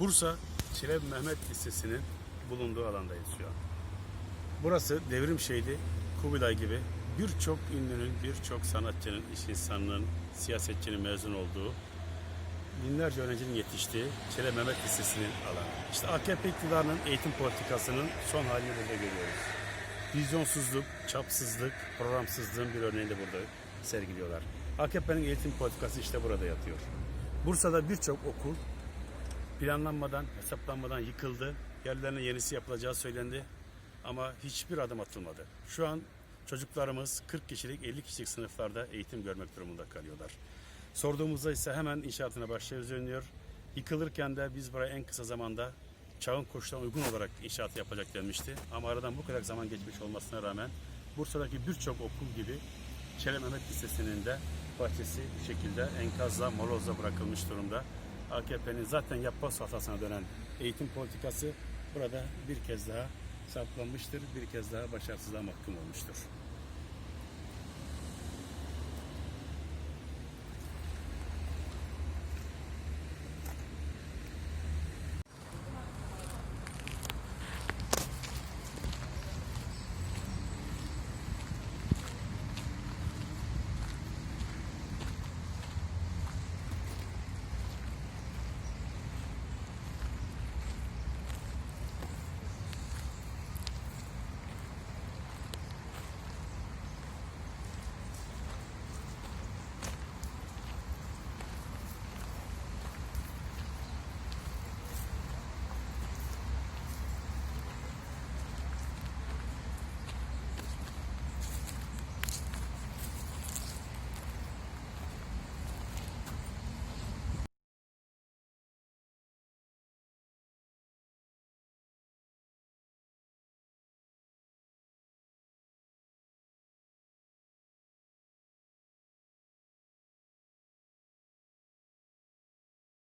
Bursa Çelebi Mehmet Lisesi'nin bulunduğu alandayız şu an. Burası devrim şehidi Kubilay gibi birçok ünlünün, birçok sanatçının, iş insanının, siyasetçinin mezun olduğu, binlerce öğrencinin yetiştiği Çelebi Mehmet Lisesi'nin alanı. İşte AKP iktidarının eğitim politikasının son halini burada görüyoruz. Vizyonsuzluk, çapsızlık, programsızlığın bir örneğini de burada sergiliyorlar. AKP'nin eğitim politikası işte burada yatıyor. Bursa'da birçok okul planlanmadan, hesaplanmadan yıkıldı. Yerlerine yenisi yapılacağı söylendi. Ama hiçbir adım atılmadı. Şu an çocuklarımız 40 kişilik, 50 kişilik sınıflarda eğitim görmek durumunda kalıyorlar. Sorduğumuzda ise hemen inşaatına başlıyoruz deniliyor. Yıkılırken de biz buraya en kısa zamanda çağın koşullarına uygun olarak inşaat yapacak denmişti. Ama aradan bu kadar zaman geçmiş olmasına rağmen Bursa'daki birçok okul gibi Çelebi Mehmet Lisesi'nin de bahçesi bu şekilde enkazla, molozla bırakılmış durumda. AKP'nin zaten yapboz hatasına dönen eğitim politikası burada bir kez daha saplanmıştır, bir kez daha başarısızlığa mahkum olmuştur.